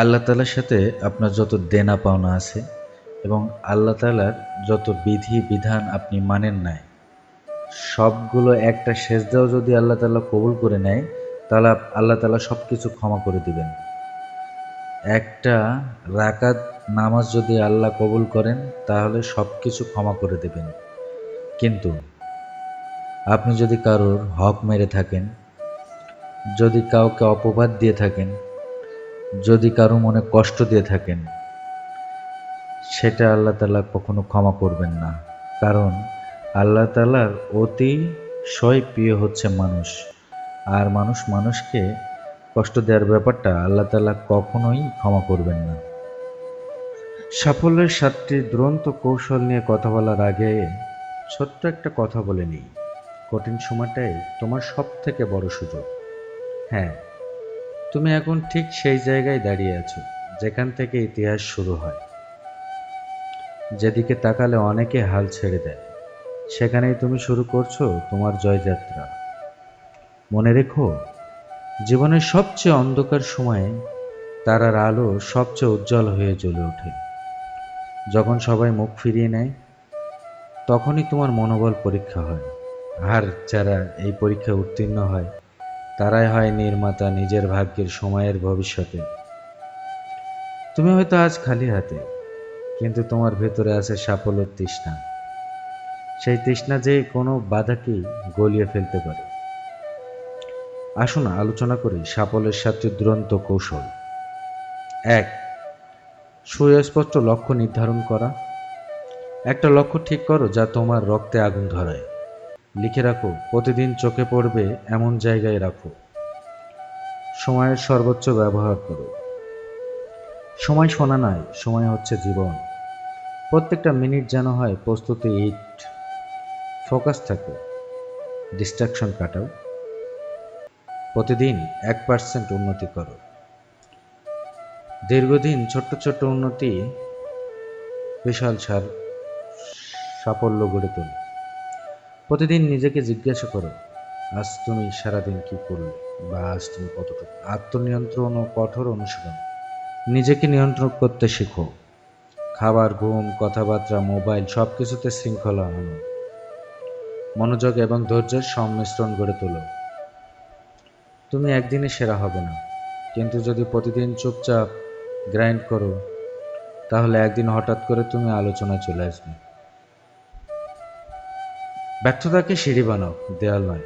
আল্লাহ তালার সাথে আপনার যত দেনা পাওনা আছে এবং আল্লাহ তালার যত বিধি বিধান আপনি মানেন নাই, সবগুলো একটা সেজদাও যদি আল্লাহ তালা কবুল করে নেয়, তাহলে আল্লাহ তালা সব কিছু ক্ষমা করে দিবেন। একটা রাকাত নামাজ যদি আল্লাহ কবুল করেন, তাহলে সব কিছু ক্ষমা করে দেবেন। কিন্তু আপনি যদি কারোর হক মেরে থাকেন, যদি কাউকে অপবাদ দিয়ে থাকেন যদি কারও মনে কষ্ট দিয়ে থাকেন, সেটা আল্লাহ তালা কখনো ক্ষমা করবেন না। কারণ আল্লাহ তালার অতিশয় প্রিয় হচ্ছে মানুষ। আর মানুষ মানুষকে কষ্ট দেওয়ার ব্যাপারটা আল্লাহ তালা কখনোই ক্ষমা করবেন না। সাফল্যের সাতটি দুরন্ত কৌশল নিয়ে কথা বলার আগে ছোট্ট একটা কথা বলে নিই। কঠিন সময়টাই তোমার সব থেকে বড় সুযোগ। হ্যাঁ তুমি এখন ঠিক সেই জায়গায় দাঁড়িয়ে আছো, যেখান থেকে ইতিহাস শুরু হয়। যেদিকে তাকালে অনেকে হাল ছেড়ে দেয়। সেখানেই তুমি শুরু করছ তোমার জয়যাত্রা। মনে রেখো, জীবনের সবচেয়ে অন্ধকার সময়ে তারার আলো সবচেয়ে উজ্জ্বল হয়ে জ্বলে ওঠে। যখন সবাই মুখ ফিরিয়ে নেয়, তখনই তোমার মনোবল পরীক্ষা হয়। আর যারা এই পরীক্ষায় উত্তীর্ণ হয় তারাই হয় নির্মাতা নিজের ভাগ্যের সময়ের ভবিষ্যতে। তুমি হয়তো আজ খালি হাতে, কিন্তু তোমার ভেতরে আছে সাফল্যের তৃষ্ণা। সেই তৃষ্ণা যে কোনো বাধাকেই গলিয়ে ফেলতে পারে। আসুন, আলোচনা করি সাফল্যের সাথে দুরন্ত কৌশল। এক, সুস্পষ্ট লক্ষ্য নির্ধারণ করা। একটা লক্ষ্য ঠিক করো যা তোমার রক্তে আগুন ধরায়। লিখে রাখো, প্রতিদিন চোখে পড়বে এমন জায়গায় রাখো। সময়ের সর্বোচ্চ ব্যবহার করো। সময় শোনা নয়, সময় হচ্ছে জীবন। প্রত্যেকটা মিনিট যেন হয় প্রস্তুতি, ইট, ফোকাস থাকো। ডিস্ট্রাকশন কাটাও। প্রতিদিন এক পার্সেন্ট উন্নতি করো। দীর্ঘদিন ছোট্ট ছোট্ট উন্নতি বিশাল সার সাফল্য গড়ে তোলে। প্রতিদিন নিজেকে জিজ্ঞাসা করো, আজ তুমি সারাদিন কি করলে? বা আজ তুমি কতটুকু? আত্মনিয়ন্ত্রণ ও কঠোর অনুশীলন। নিজেকে নিয়ন্ত্রণ করতে শেখো। খাবার, ঘুম, কথাবার্তা, মোবাইল সব কিছুতে শৃঙ্খলা আনো। মনোযোগ এবং ধৈর্যের সংমিশ্রণ গড়ে তোলো। তুমি একদিনে সেরা হবে না। কিন্তু যদি প্রতিদিন চুপচাপ গ্রাইন্ড করো, তাহলে একদিন হঠাৎ করে তুমি আলোচনায় চলে আসবে। ব্যর্থতাকে সিঁড়ি বানাও, দেয়াল নয়।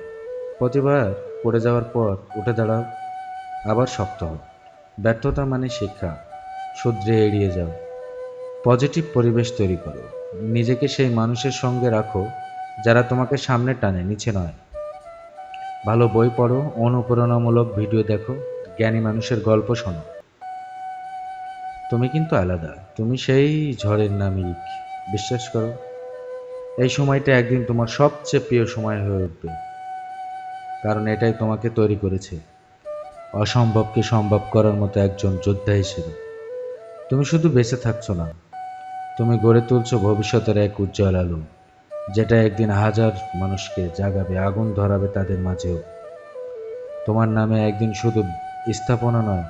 প্রতিবার পড়ে যাওয়ার পর উঠে দাঁড়াও, আবার শক্ত হও। ব্যর্থতা মানে শিক্ষা শুধরে এড়িয়ে যাও। পজিটিভ পরিবেশ তৈরি করো। নিজেকে সেই মানুষের সঙ্গে রাখো, যারা তোমাকে সামনে টানে, নিচে নয়। ভালো বই পড়ো, অনুপ্রেরণামূলক ভিডিও দেখো, জ্ঞানী মানুষের গল্প শোনো। তুমি কিন্তু আলাদা, তুমি সেই ঝড়ের নামিক বিশ্বাস করো। এই সময়টা একদিন তোমার সবচেয়ে প্রিয় সময় হয়ে উঠবে। কারণ এটাই তোমাকে তৈরি করেছে। অসম্ভবকে সম্ভব করার মতো একজন যোদ্ধা হিসেবে। তুমি শুধু বেঁচে থাকছো না, তুমি গড়ে তুলছো ভবিষ্যতের এক উজ্জ্বল আলো, যেটা একদিন হাজার মানুষকে জাগাবে, আগুন ধরাবে তাদের মাঝেও। তোমার নামে একদিন শুধু স্থাপনা নয়,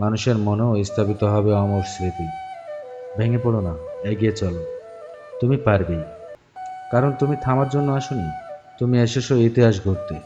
মানুষের মনেও স্থাপিত হবে অমর স্মৃতি। ভেঙে পড়ো না, এগিয়ে চলো। তুমি পারবেই। কারণ তুমি থামার জন্য আসনি। তুমি এসেছ ইতিহাস গড়তে